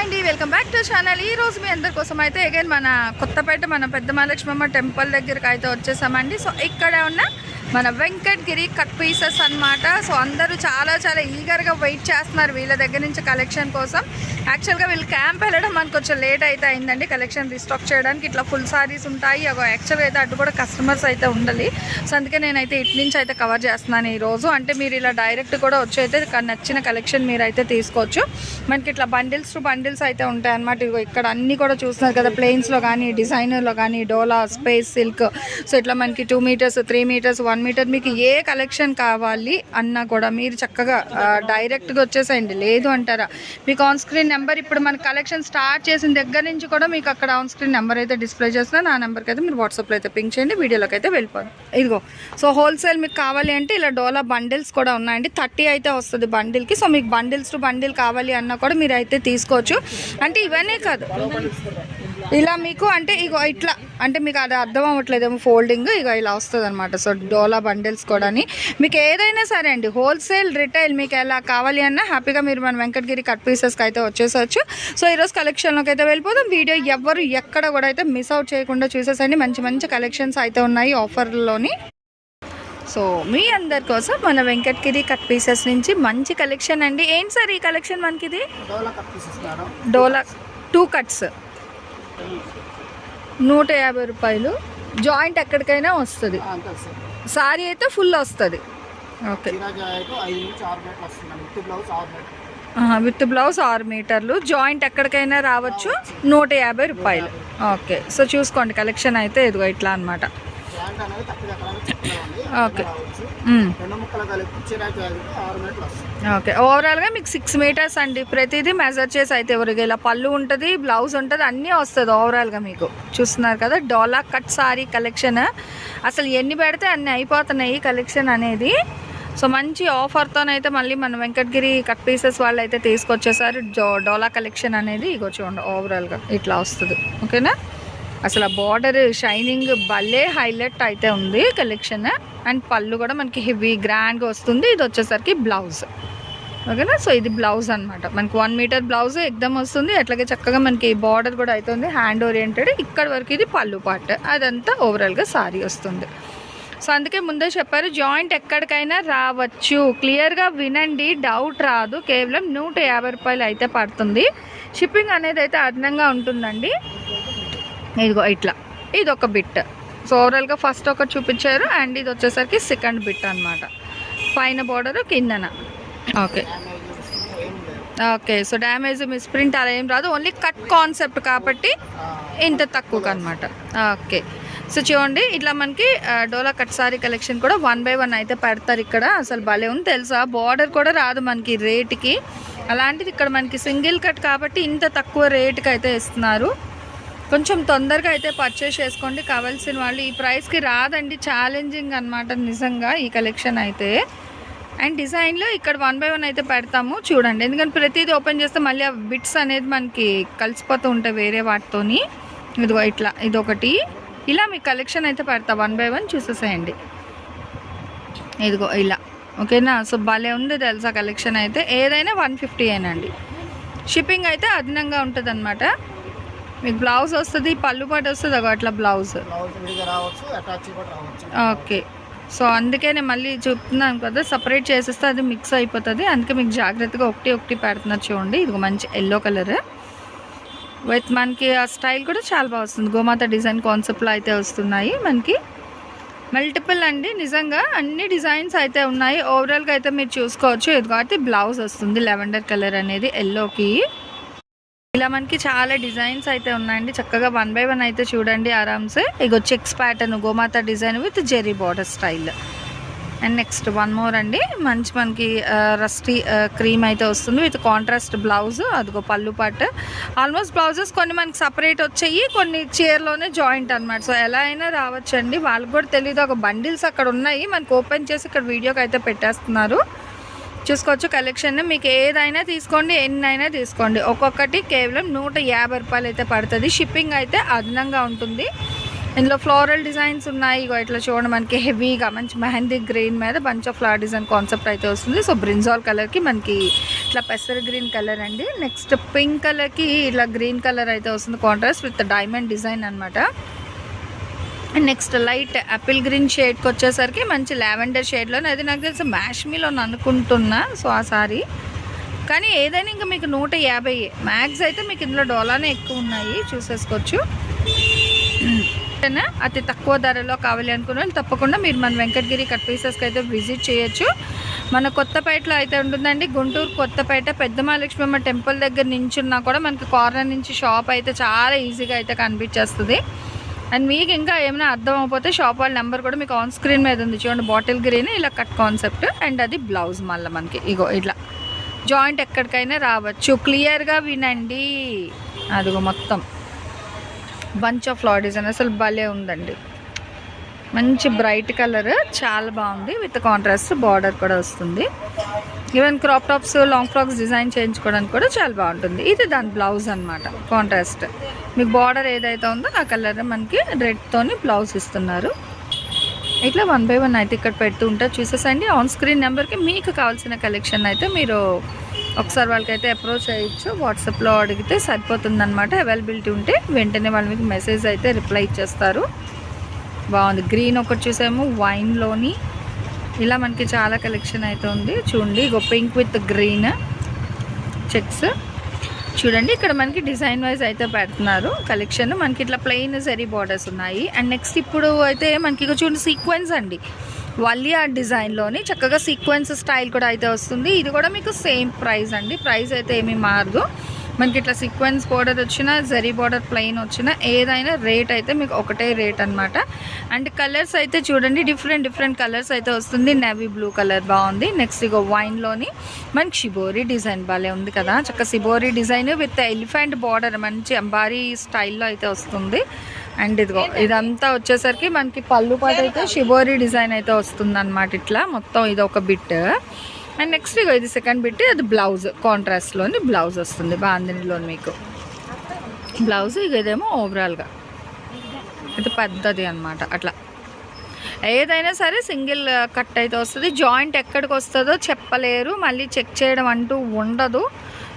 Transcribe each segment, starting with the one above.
అండి welcome back to channel. ఈ రోజు మీ అందరి కోసం అయితే అగైన్ మన కొత్తపేట మన పెద్ద మహాలక్ష్మమ్మ టెంపుల్ దగ్గరికి అయితే వచ్చేసామండి. సో ఇక్కడ ఉన్న మన వెంకట్గిరి కట్ పీసెస్ అన్నమాట. సో అందరూ చాలా చాలా ఈగర్గా వెయిట్ చేస్తున్నారు వీళ్ళ దగ్గర నుంచి కలెక్షన్ కోసం. యాక్చువల్గా వీళ్ళు క్యాంప్ వెళ్ళడం మనకు కొంచెం లేట్ అయితే అయిందండి కలెక్షన్ రిస్టాక్ చేయడానికి. ఇట్లా ఫుల్ సారీస్ ఉంటాయి. అగో యాక్చువల్గా అయితే అటు కూడా కస్టమర్స్ అయితే ఉండాలి. సో అందుకే నేనైతే ఇటు నుంచి అయితే కవర్ చేస్తున్నాను ఈరోజు అంటే మీరు ఇలా డైరెక్ట్ కూడా వచ్చి అయితే నచ్చిన కలెక్షన్ మీరు అయితే తీసుకోవచ్చు. మనకి ఇట్లా బండిల్స్ టు బండిల్స్ బండిల్స్ అయితే ఉంటాయి అనమాట ఇదిగో ఇక్కడ అన్ని కూడా చూస్తున్నారు కదా ప్లెయిన్స్లో కానీ డిజైనర్లో కానీ డోలా స్పేస్ సిల్క్ సో ఇట్లా మనకి two meters three meters one meter మీకు ఏ కలెక్షన్ కావాలి అన్నా కూడా మీరు చక్కగా డైరెక్ట్గా వచ్చేసేయండి. లేదు అంటారా? మీకు ఆన్ స్క్రీన్ నెంబర్ ఇప్పుడు మన కలెక్షన్ స్టార్ట్ చేసిన దగ్గర నుంచి కూడా మీకు అక్కడ ఆన్ స్క్రీన్ నెంబర్ అయితే డిస్ప్లే చేస్తున్నాను. ఆ నెంబర్కి అయితే మీరు వాట్సాప్లో అయితే పింక్ చేయండి వీడియోలోకి అయితే వెళ్ళిపోదు. ఇదిగో సో హోల్సేల్ మీకు కావాలి అంటే ఇలా డోలా బండిల్స్ కూడా ఉన్నాయండి. థర్టీ అయితే వస్తుంది బండిల్కి సో మీకు బండిల్స్ టు బండిల్ కావాలి అన్నా కూడా మీరు అయితే తీసుకోవచ్చు. అంటే ఇవన్నీ కాదు. ఇలా మీకు అంటే ఇగో ఇట్లా అంటే మీకు అది అర్థం అవ్వట్లేదేమో ఫోల్డింగ్ ఇక ఇలా వస్తుంది అనమాట సో డోలా బండిల్స్ కూడా మీకు ఏదైనా సరే అండి హోల్సేల్ రిటైల్ మీకు ఎలా కావాలి అన్నా హ్యాపీగా మీరు మన వెంకటగిరి కట్ పీసెస్కి అయితే వచ్చేసచ్చు. సో ఈరోజు కలెక్షన్లోకి అయితే వెళ్ళిపోదాం. వీడియో ఎవ్వరు ఎక్కడ కూడా అయితే మిస్ అవుట్ చేయకుండా చూసేసండి. మంచి మంచి కలెక్షన్స్ అయితే ఉన్నాయి ఆఫర్లోని. సో మీ అందరి కోసం మన వెంకటగిరి కట్ పీసెస్ నుంచి మంచి కలెక్షన్ అండి. ఏంటి సార్ ఈ కలెక్షన్ మనకి ఇది డోలా టూ కట్స్. నూట యాభై రూపాయలు. జాయింట్ ఎక్కడికైనా వస్తుంది. సార్. అయితే ఫుల్ వస్తుంది. ఓకే. విత్ బ్లౌజ్ ఆరు మీటర్లు. జాయింట్ ఎక్కడికైనా రావచ్చు. నూట యాభై రూపాయలు. ఓకే. సో చూసుకోండి కలెక్షన్ అయితే ఇదిగో ఇట్లా అనమాట ఓకే. ఓకే. ఓవరాల్గా మీకు సిక్స్ మీటర్స్ అండి. ప్రతిదీ మెజర్ చేసి అయితే ఎవరికి ఇలా పళ్ళు ఉంటుంది బ్లౌజ్ ఉంటుంది అన్నీ వస్తుంది ఓవరాల్గా మీకు. చూస్తున్నారు కదా డోలా కట్ సారీ కలెక్షన్ అసలు ఎన్ని పెడితే అన్ని అయిపోతున్నాయి ఈ కలెక్షన్ అనేది. సో మంచి ఆఫర్తోనైతే మళ్ళీ మన వెంకటగిరి కట్ పీసెస్ వాళ్ళు అయితే తీసుకొచ్చేసారు డోలా కలెక్షన్ అనేది. ఇగో చూడండి ఓవరాల్గా ఇట్లా వస్తుంది. ఓకేనా అసలు ఆ బార్డర్ షైనింగ్ భలే హైలైట్ అయితే ఉంది కలెక్షన్. అండ్ పళ్ళు కూడా మనకి హెవీ గ్రాండ్గా వస్తుంది. ఇది వచ్చేసరికి బ్లౌజ్. ఓకేనా? సో ఇది బ్లౌజ్ అన్నమాట. మనకి వన్ మీటర్ బ్లౌజ్ ఎగ్దమ్ వస్తుంది. అట్లాగే చక్కగా మనకి బార్డర్ కూడా అవుతుంది హ్యాండ్ ఓరియంటెడ్. ఇక్కడ వరకు ఇది పళ్ళు పార్ట్. అదంతా ఓవరాల్గా సారీ వస్తుంది. సో అందుకే ముందే చెప్పారు జాయింట్ ఎక్కడికైనా రావచ్చు. క్లియర్గా వినండి. డౌట్ రాదు. కేవలం నూట యాభై రూపాయలు అయితే పడుతుంది. షిప్పింగ్ అనేది అయితే అదనంగా ఉంటుందండి. ఇదిగో ఇట్లా. ఇది ఒక బిట్. సో ఓవరాల్గా ఫస్ట్ ఒకటి చూపించారు అండ్ ఇది వచ్చేసరికి సెకండ్ బిట్ అన్నమాట. పైన బార్డర్ కిందన. Okay okay so damage misprint అలా ఏం రాదు. ఓన్లీ కట్ కాన్సెప్ట్ కాబట్టి ఇంత తక్కువకి అనమాట ఓకే సో చూడండి ఇట్లా మనకి డోలా కట్ సారీ కలెక్షన్ కూడా వన్ బై వన్ అయితే పెడతారు ఇక్కడ. అసలు భలే ఉంది తెలుసా? బార్డర్ కూడా రాదు మనకి రేట్కి అలాంటిది ఇక్కడ మనకి సింగిల్ కట్ కాబట్టి ఇంత తక్కువ రేట్కి అయితే ఇస్తున్నారు. కొంచెం తొందరగా అయితే పర్చేస్ చేసుకోండి. కావాల్సిన వాళ్ళు ఈ ప్రైస్కి రాదండి. ఛాలెంజింగ్ అన్నమాట నిజంగా ఈ కలెక్షన్ అయితే. అండ్ డిజైన్లో ఇక్కడ వన్ బై వన్ అయితే పెడతాము. చూడండి. ఎందుకంటే ప్రతిదీ ఓపెన్ చేస్తే మళ్ళీ ఆ బిట్స్ అనేది మనకి కలిసిపోతూ ఉంటాయి వేరే వాటితోని. ఇదిగో ఇట్లా ఇదొకటి. ఇలా మీ కలెక్షన్ అయితే పెడతా. వన్ బై వన్ చూసేసేయండి. ఇదిగో ఇలా. ఓకేనా? సో భలే ఉంది తెలుసా కలెక్షన్ అయితే. ఏదైనా వన్ ఫిఫ్టీ అయినండి షిప్పింగ్ అయితే అదనంగా ఉంటుంది మీకు బ్లౌజ్ వస్తుంది పళ్ళు పాటు వస్తుంది అగో అట్లా బ్లౌజ్. ఓకే. సో అందుకే నేను మళ్ళీ చెప్తున్నాను కదా సపరేట్ చేసేస్తే అది మిక్స్ అయిపోతుంది. అందుకే మీకు జాగ్రత్తగా ఒకటి ఒకటి పెడుతున్నారు చూడండి. ఇది మంచి ఎల్లో కలర్ విత్ మనకి ఆ స్టైల్ కూడా చాలా బాగా వస్తుంది. గోమాత డిజైన్ కాన్సెప్ట్లో అయితే వస్తున్నాయి మనకి. మల్టిపుల్ అండి నిజంగా అన్ని డిజైన్స్ అయితే ఉన్నాయి. ఓవరాల్గా అయితే మీరు చూసుకోవచ్చు. ఇది కాబట్టి బ్లౌజ్ వస్తుంది లెవెండర్ కలర్ అనేది ఎల్లోకి ఇలా మనకి చాలా డిజైన్స్ అయితే ఉన్నాయండి. చక్కగా వన్ బై వన్ అయితే చూడండి ఆరామ్సే. ఇగో చెక్స్ ప్యాటర్న్ గోమాత design with zari border style and next one more అండి. మంచి మనకి రస్టీ క్రీమ్ అయితే వస్తుంది. విత్ కాంట్రాస్ట్ బ్లౌజ్ అదిగో పళ్ళు పాట ఆల్మోస్ట్ బ్లౌజెస్ కొన్ని మనకి సపరేట్ వచ్చాయి కొన్ని చీరలోనే జాయింట్ అన్నమాట. సో ఎలా అయినా రావచ్చండి. వాళ్ళకి కూడా తెలియదు ఒక బండిల్స్ అక్కడ ఉన్నాయి. మనకి ఓపెన్ చేసి ఇక్కడ వీడియోకి అయితే పెట్టేస్తున్నారు. చూసుకోవచ్చు కలెక్షన్ మీకు ఏదైనా తీసుకోండి ఎన్నైనా తీసుకోండి. ఒక్కొక్కటి కేవలం నూట యాభై రూపాయలు అయితే పడుతుంది. షిప్పింగ్ అయితే అదనంగా ఉంటుంది. ఇందులో ఫ్లోరల్ డిజైన్స్ ఉన్నాయి. ఇగో ఇట్లా చూడండి మనకి హెవీగా మంచి మెహందీ గ్రీన్ మీద bunch of flower design concept అయితే వస్తుంది. సో బ్రింజాల్ కలర్కి మనకి ఇట్లా పెసర గ్రీన్ కలర్ అండి. నెక్స్ట్ పింక్ కలర్కి ఇట్లా గ్రీన్ కలర్ అయితే వస్తుంది కాంట్రాస్ట్ విత్ డైమండ్ డిజైన్ అనమాట నెక్స్ట్ లైట్ యాపిల్ గ్రీన్ షేడ్కి వచ్చేసరికి మంచి లావెండర్ షేడ్లో అది నాకు తెలిసి మ్యాష్మీలో అనుకుంటున్నా సో ఆ సారీ. కానీ ఏదైనా ఇంకా మీకు నూట యాభై మ్యాక్స్ అయితే మీకు ఇందులో డోలానే ఎక్కువ ఉన్నాయి చూసేసుకోవచ్చు. అతి తక్కువ ధరలో కావాలి అనుకున్న తప్పకుండా మీరు మన వెంకటగిరి కట్ పీసెస్కి అయితే విజిట్ చేయొచ్చు. మన కొత్తపేటలో అయితే ఉంటుందండి గుంటూరు కొత్తపేట. పెద్ద మహాలక్ష్మమ్మ టెంపుల్ దగ్గర నించున్నా కూడా మనకి కార్నర్ నుంచి షాప్ అయితే చాలా ఈజీగా అయితే కనిపించేస్తుంది. అండ్ మీకు ఇంకా ఏమైనా అర్థం అయిపోతే షాప్ వాళ్ళ నెంబర్ కూడా మీకు ఆన్ స్క్రీన్ మీద ఉంది. చూడండి బాటిల్ గ్రీన్ ఇలా కట్ కాన్సెప్ట్ అండ్ అది బ్లౌజ్ మళ్ళీ మనకి. ఇగో ఇట్లా. జాయింట్ ఎక్కడికైనా రావచ్చు. క్లియర్గా వినండి. అదిగో మొత్తం. బంచ్ ఆఫ్ ఫ్లవర్ డిజైన్ అసలు భలే ఉందండి. మంచి బ్రైట్ కలర్ చాలా బాగుంది. విత్ కాంట్రాస్ట్ బార్డర్ కూడా వస్తుంది. Even crop tops long frocks design చేయించుకోవడానికి కూడా చాలా బాగుంటుంది. ఇది దాని బ్లౌజ్ అనమాట కాంట్రాస్ట్. మీకు బార్డర్ ఏదైతే ఉందో ఆ కలర్ మనకి రెడ్తోని బ్లౌజ్ ఇస్తున్నారు. ఇట్లా వన్ బై వన్ అయితే ఇక్కడ పెడుతూ ఉంటారు చూసేసండి. ఆన్ స్క్రీన్ నెంబర్కి మీకు కావాల్సిన కలెక్షన్ అయితే మీరు ఒకసారి వాళ్ళకైతే అప్రోచ్ అయ్యచ్చు వాట్సాప్లో అడిగితే సరిపోతుందన్నమాట. అవైలబిలిటీ ఉంటే వెంటనే వాళ్ళు మీకు మెసేజ్ అయితే రిప్లై ఇచ్చేస్తారు. బాగుంది. గ్రీన్ ఒకటి చూసాము వైన్లోని ఇలా మనకి చాలా కలెక్షన్ అయితే ఉంది చూడండి ఇక పింక్ విత్ గ్రీన్ చెక్స్ చూడండి ఇక్కడ మనకి డిజైన్ వైజ్ అయితే పెడుతున్నారు కలెక్షన్ మనకి ఇట్లా ప్లెయిన్ జరీ బార్డర్స్ ఉన్నాయి. అండ్ నెక్స్ట్ ఇప్పుడు అయితే మనకి చూడండి సీక్వెన్స్ అండి. వల్లియా డిజైన్లోని చక్కగా సీక్వెన్స్ స్టైల్ కూడా అయితే వస్తుంది. ఇది కూడా మీకు సేమ్ ప్రైస్ అండి. ప్రైస్ అయితే ఏమీ మారదు. మనకి ఇట్లా సీక్వెన్స్ బార్డర్ వచ్చినా జరీ బార్డర్ ప్లెయిన్ వచ్చినా ఏదైనా రేట్ అయితే మీకు ఒకటే రేట్ అన్నమాట. అండ్ కలర్స్ అయితే చూడండి డిఫరెంట్ డిఫరెంట్ కలర్స్ అయితే వస్తుంది. నేవీ బ్లూ కలర్ బాగుంది. నెక్స్ట్ ఇగో వైన్లోని మనకి షిబోరి డిజైన్ భలే ఉంది కదా. చక్క shibori design with elephant border మంచి అంబారీ స్టైల్లో అయితే వస్తుంది. అండ్ ఇదిగో ఇదంతా వచ్చేసరికి మనకి పళ్ళు పాట అయితే షిబోరి డిజైన్ అయితే వస్తుంది అనమాట ఇట్లా. మొత్తం ఇది ఒక బిట్. అండ్ నెక్స్ట్ ఇక ఇది సెకండ్ బిట్ అది బ్లౌజ్ కాంట్రాస్ట్లోని బ్లౌజ్ వస్తుంది. బాందినిలో మీకు. బ్లౌజ్ ఇక ఇదేమో ఓవరాల్గా ఇది పెద్దది అనమాట అట్లా. ఏదైనా సరే సింగిల్ uh, కట్ అయితే వస్తుంది. జాయింట్ ఎక్కడికి వస్తుందో చెప్పలేరు. మళ్ళీ చెక్ చేయడం అంటూ ఉండదు.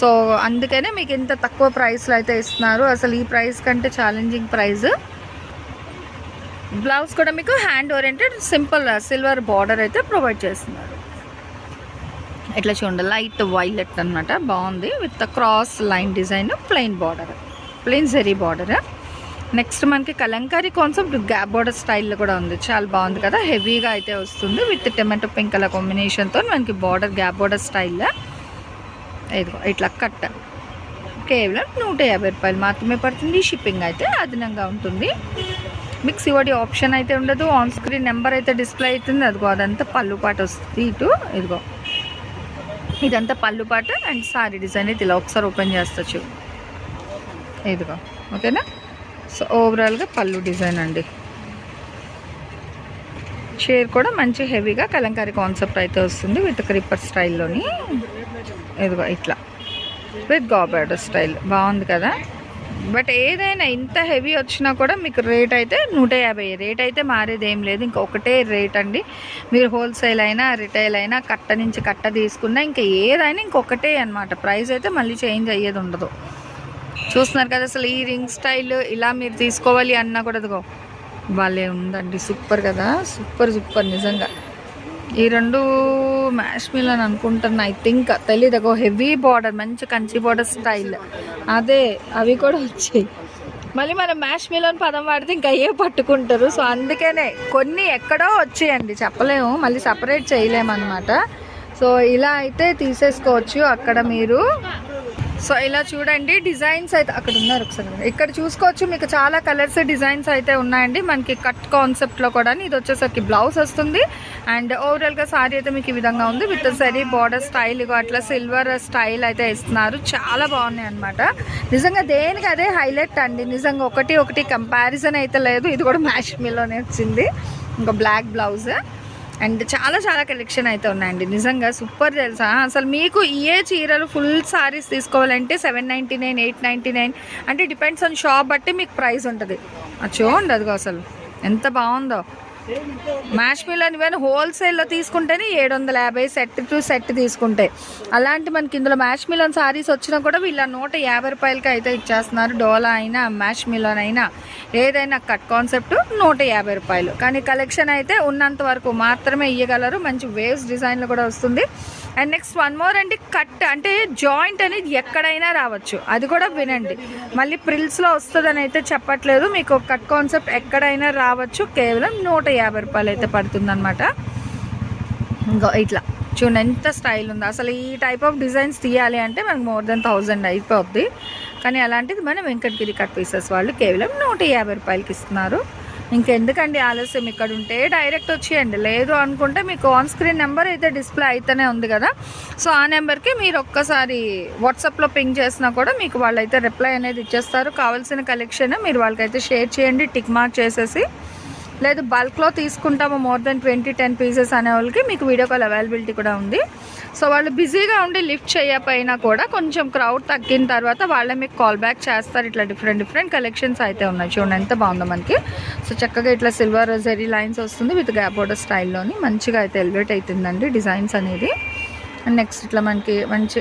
సో అందుకనే మీకు ఇంత తక్కువ ప్రైస్లో అయితే ఇస్తున్నారు. అసలు ఈ ప్రైస్ కంటే ఛాలెంజింగ్ ప్రైస్ బ్లౌజ్ కూడా మీకు hand oriented simple silver border అయితే ప్రొవైడ్ చేస్తున్నారు. ఇట్లా చూడండి లైట్ వైలెట్ అన్నమాట బాగుంది. With cross line design plain border plain zari border next మనకి కలంకారీ కాన్సెప్ట్ గ్యాప్ బార్డర్ స్టైల్లో కూడా ఉంది. చాలా బాగుంది కదా హెవీగా అయితే వస్తుంది. విత్ టమాటో పింక్ కలర్ కాంబినేషన్తో మనకి బార్డర్ గ్యాప్ బార్డర్ స్టైల్లో ఇదిగో ఇట్లా కట్ కేవలం నూట యాభై రూపాయలు మాత్రమే పడుతుంది. షిప్పింగ్ అయితే అదనంగా ఉంటుంది. మీకు సివడి ఆప్షన్ అయితే ఉండదు. ఆన్ స్క్రీన్ నెంబర్ అయితే డిస్ప్లే అవుతుంది. అదిగో అదంతా పళ్ళు పాట వస్తుంది. ఇటు ఇదిగో. ఇదంతా పళ్ళు పాట అండ్ సారీ డిజైన్ అయితే ఇలా ఒకసారి ఓపెన్ చేస్తచ్చు ఇదిగో ఓకేనా? సో ఓవరాల్గా పళ్ళు డిజైన్ అండి. చైర్ కూడా మంచి హెవీగా కలంకారీ కాన్సెప్ట్ అయితే వస్తుంది విత్ క్రిప్పర్ స్టైల్లోని. ఇదిగో ఇట్లా. విత్ గాబర్డర్ స్టైల్. బాగుంది కదా? బట్ ఏదైనా ఇంత హెవీ వచ్చినా కూడా మీకు రేట్ అయితే నూట యాభై. రేట్ అయితే మారేది ఏం లేదు. ఇంకా ఒకటే రేట్ అండి. మీరు హోల్సేల్ అయినా రిటైల్ అయినా కట్ట నుంచి కట్ట తీసుకున్నా ఇంకా ఏదైనా ఇంకొకటే అనమాట ప్రైస్ అయితే మళ్ళీ చేంజ్ అయ్యేది ఉండదు. చూస్తున్నారు కదా అసలు ఈ రింగ్ స్టైల్ ఇలా మీరు తీసుకోవాలి అన్నా కూడా అదిగో. వాళ్ళే ఉందండి. సూపర్ కదా. Super super. నిజంగా. ఈ రెండు మ్యాష్ మిల్ అని అనుకుంటున్నా. ఐ థింక్ తెలియదు ఒక హెవీ బార్డర్ మంచి కంచి బార్డర్ స్టైల్ అదే అవి కూడా వచ్చాయి. మళ్ళీ మనం మ్యాష్ మిల్ అని పదం వాడితే ఇంకా అయ్యే పట్టుకుంటారు? సో అందుకనే కొన్ని ఎక్కడో వచ్చాయండి చెప్పలేము. మళ్ళీ సపరేట్ చేయలేమన్నమాట. సో ఇలా అయితే తీసేసుకోవచ్చు అక్కడ మీరు. సో ఇలా చూడండి డిజైన్స్ అయితే అక్కడ ఉన్నారు ఒకసారి ఇక్కడ చూసుకోవచ్చు మీకు చాలా కలర్స్ డిజైన్స్ అయితే ఉన్నాయండి. మనకి కట్ కాన్సెప్ట్లో కూడా ఇది వచ్చేసరికి బ్లౌజ్ వస్తుంది. అండ్ ఓవరాల్గా సారీ అయితే మీకు ఈ విధంగా ఉంది. విత్ సరీ బార్డర్ స్టైల్ అట్లా సిల్వర్ స్టైల్ అయితే ఇస్తున్నారు చాలా బాగున్నాయి అనమాట నిజంగా దేనికి అదే హైలైట్ అండి. నిజంగా ఒకటి ఒకటి కంపారిజన్ అయితే లేదు. ఇది కూడా మ్యాష్ మీలోనే వచ్చింది. ఇంకా బ్లాక్ బ్లౌజ్ అండ్ చాలా చాలా కలెక్షన్ అయితే ఉన్నాయండి. నిజంగా సూపర్ తెలుసా? అసలు మీకు ఏ చీరలు ఫుల్ సారీస్ తీసుకోవాలంటే seven ninety nine eight ninety nine అంటే డిపెండ్స్ ఆన్ షాప్ బట్టి మీకు ప్రైస్ ఉంటుంది. అది చూడండి అదిగో అసలు. ఎంత బాగుందో. మ్యాష్ ఇవన్నీ హోల్సేల్లో తీసుకుంటేనే ఏడు వందల యాభై సెట్ టు సెట్ తీసుకుంటే అలాంటి మనకి ఇందులో మ్యాష్ సారీస్ వచ్చినా కూడా వీళ్ళ నూట యాభై రూపాయలకి అయితే ఇచ్చేస్తున్నారు. డోలా అయినా మ్యాష్మిలోన్ అయినా ఏదైనా కట్ కాన్సెప్ట్ నూట యాభై రూపాయలు. కానీ కలెక్షన్ అయితే ఉన్నంత వరకు మాత్రమే ఇవ్వగలరు మంచి వేవ్స్ డిజైన్లో కూడా వస్తుంది. అండ్ నెక్స్ట్ వన్ మోర్ అంటే కట్ అంటే జాయింట్ అనేది ఎక్కడైనా రావచ్చు. అది కూడా వినండి. మళ్ళీ ప్రిల్స్లో వస్తుందని అయితే చెప్పట్లేదు. మీకు కట్ కాన్సెప్ట్ ఎక్కడైనా రావచ్చు. కేవలం నూట యాభై రూపాయలు అయితే పడుతుందన్నమాట. ఇంకో ఇట్లా. చూడండి ఎంత స్టైల్ ఉందో. అసలు ఈ టైప్ ఆఫ్ డిజైన్స్ తీయాలి అంటే మనకు మోర్ దెన్ థౌజండ్ అయిపోద్ది. కానీ అలాంటిది మన వెంకటగిరి కట్ పీసెస్ వాళ్ళు కేవలం నూట యాభై రూపాయలకి ఇస్తున్నారు. ఇంకెందుకండి ఆలస్యం? ఇక్కడ ఉంటే డైరెక్ట్ వచ్చేయండి. లేదు అనుకుంటే మీకు ఆన్ స్క్రీన్ నెంబర్ అయితే డిస్ప్లే అయితేనే ఉంది కదా. సో ఆ నెంబర్కి మీరు ఒక్కసారి వాట్సాప్లో పింగ్ చేసినా కూడా మీకు వాళ్ళైతే రిప్లై అనేది ఇచ్చేస్తారు. కావాల్సిన కలెక్షన్ మీరు వాళ్ళకైతే షేర్ చేయండి టిక్ మార్క్ చేసేసి. లేదు బల్క్లో తీసుకుంటాము more than twenty ten pieces అనే వాళ్ళకి మీకు వీడియో కాల్ అవైలబిలిటీ కూడా ఉంది. సో వాళ్ళు బిజీగా ఉండి లిఫ్ట్ చేయకపోయినా కూడా కొంచెం క్రౌడ్ తగ్గిన తర్వాత వాళ్ళే మీకు కాల్ బ్యాక్ చేస్తారు. ఇట్లా డిఫరెంట్ డిఫరెంట్ కలెక్షన్స్ అయితే ఉన్నాయి. చూడండి ఎంత బాగుందో మనకి. సో చక్కగా ఇట్లా సిల్వర్ జెరీ లైన్స్ వస్తుంది విత్ గ్యాప్ బోర్డర్ స్టైల్లోని మంచిగా అయితే ఎలివేట్ అవుతుందండి డిజైన్స్ అనేది. నెక్స్ట్ ఇట్లా మనకి మంచి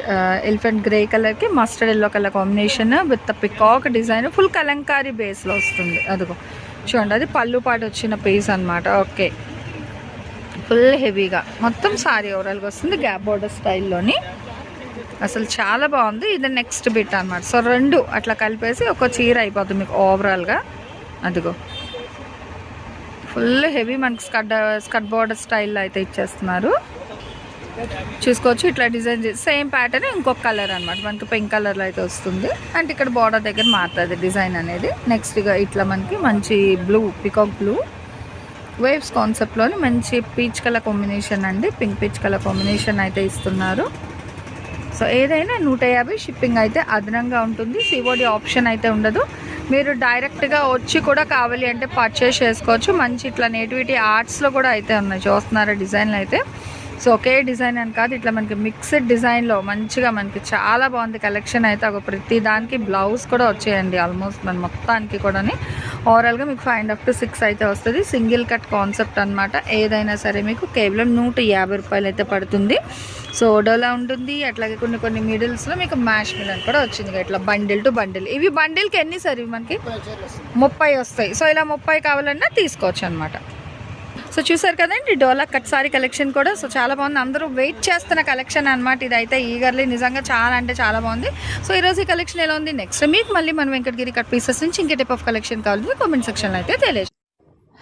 ఎలిఫెంట్ గ్రే కలర్కి mustard yellow colour combination with peacock design full kalamkari బేస్లో వస్తుంది. అదిగో. చూడండి అది పళ్ళు పాటు వచ్చిన పీస్ అనమాట ఓకే ఫుల్ హెవీగా మొత్తం సారీ ఓవరాల్గా వస్తుంది గ్యాప్ బోర్డర్ స్టైల్లోని అసలు చాలా బాగుంది. ఇది నెక్స్ట్ బిట్ అనమాట సో రెండు అట్లా కలిపేసి ఒక చీర అయిపోతుంది మీకు ఓవరాల్గా అదిగో. ఫుల్ హెవీ మనకి స్కడ్ స్కట్ బోర్డర్ స్టైల్లో అయితే ఇచ్చేస్తున్నారు. చూసుకోవచ్చు. ఇట్లా డిజైన్ చేసి సేమ్ ప్యాటర్న్ ఇంకొక కలర్ అనమాట మనకి పింక్ కలర్లో అయితే వస్తుంది. అండ్ ఇక్కడ బార్డర్ దగ్గర మారుతుంది డిజైన్ అనేది. నెక్స్ట్ ఇక ఇట్లా మనకి మంచి బ్లూ పికాక్ బ్లూ వేవ్స్ కాన్సెప్ట్లోని మంచి పీచ్ కలర్ కాంబినేషన్ అండి. పింక్ పీచ్ కలర్ కాంబినేషన్ అయితే ఇస్తున్నారు. సో ఏదైనా నూట యాభై షిప్పింగ్ అయితే అదనంగా ఉంటుంది. సిఓడి ఆప్షన్ అయితే ఉండదు. మీరు డైరెక్ట్గా వచ్చి కూడా కావాలి అంటే పర్చేస్ చేసుకోవచ్చు. మంచి ఇట్లా నేటివిటీ ఆర్ట్స్లో కూడా అయితే ఉన్నాయి. చూస్తున్నారా డిజైన్లు అయితే? సో ఒకే డిజైన్ అని కాదు ఇట్లా మనకి మిక్స్డ్ డిజైన్లో మంచిగా మనకి చాలా బాగుంది కలెక్షన్ అయితే. ఒక ప్రతి దానికి బ్లౌజ్ కూడా వచ్చేయండి ఆల్మోస్ట్ మన మొత్తానికి కూడాని. ఓవరాల్గా మీకు five and half to six అయితే వస్తుంది. సింగిల్ కట్ కాన్సెప్ట్ అనమాట ఏదైనా సరే మీకు కేవలం నూట యాభై రూపాయలు అయితే పడుతుంది. సో డోలా ఉంటుంది. అట్లాగే కొన్ని కొన్ని మిడిల్స్లో మీకు మ్యాష్ మిలన్ కూడా వచ్చింది. ఇట్లా బండిల్ టు బండిల్ ఇవి బండిల్కి ఎన్ని సార్ ఇవి మనకి? ముప్పై వస్తాయి. సో ఇలా ముప్పై కావాలన్నా తీసుకోవచ్చు అనమాట సో చూసారు కదండి డోలా కట్ సారీ కలెక్షన్ కూడా. సో చాలా బాగుంది. అందరూ వెయిట్ చేస్తున్న కలెక్షన్ అనమాట ఇదైతే. ఈగర్లీ నిజంగా చాలా అంటే చాలా బాగుంది. సో ఈరోజు ఈ కలెక్షన్ ఎలా ఉంది? నెక్స్ట్ మీకు మళ్ళీ మన వెంకటగిరి కట్ పీసెస్ నుంచి ఇంకే టైప్ ఆఫ్ కలెక్షన్ కావాలి. కామెంట్ సెక్షన్లో అయితే తెలియదు